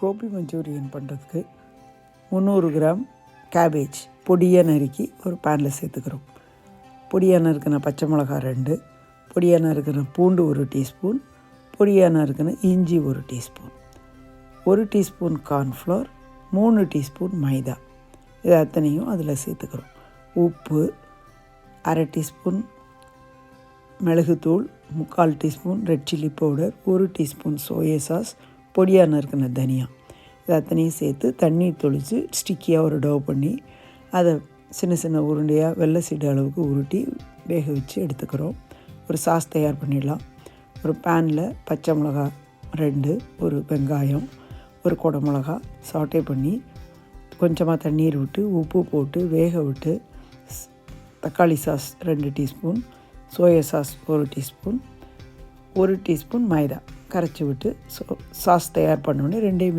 Gopi Manchurian பண்ணுறதுக்கு முந்நூறு gram cabbage பொடியாக நறுக்கி ஒரு பேனில் சேர்த்துக்கிறோம். பொடியாக நறுக்கின பச்சை மிளகாய் ரெண்டு பொடியாக நறுக்கின பூண்டு ஒரு டீஸ்பூன் பொடியாக நறுக்கின இஞ்சி ஒரு டீஸ்பூன் ஒரு டீஸ்பூன் கார்ன்ஃப்ளவர் மூணு டீஸ்பூன் மைதா. இது அத்தனையும் அதில் சேர்த்துக்கிறோம். உப்பு அரை டீஸ்பூன் மிளகுத்தூள் முக்கால் டீஸ்பூன் ரெட் சில்லி பவுடர் ஒரு டீஸ்பூன் சோயா சாஸ் பொடியாக நறுக்கின தனியா. இது அத்தனையும் சேர்த்து தண்ணீர் தொளித்து ஸ்டிக்கியாக ஒரு டவ் பண்ணி அதை சின்ன சின்ன உருண்டையாக வெள்ளை சீடு அளவுக்கு உருட்டி வேக வச்சு எடுத்துக்கிறோம். ஒரு சாஸ் தயார் பண்ணிடலாம். ஒரு பேனில் பச்சை மிளகா ரெண்டு ஒரு வெங்காயம் ஒரு குடை மிளகா சாட்டே பண்ணி கொஞ்சமாக தண்ணீர் விட்டு உப்பு போட்டு வேக விட்டு தக்காளி சாஸ் ரெண்டு டீஸ்பூன் சோயா சாஸ் ஒரு டீஸ்பூன் ஒரு டீஸ்பூன் மைதா. கரைச்சி விட்டு சாஸ் தயார் பண்ணோடனே ரெண்டையும்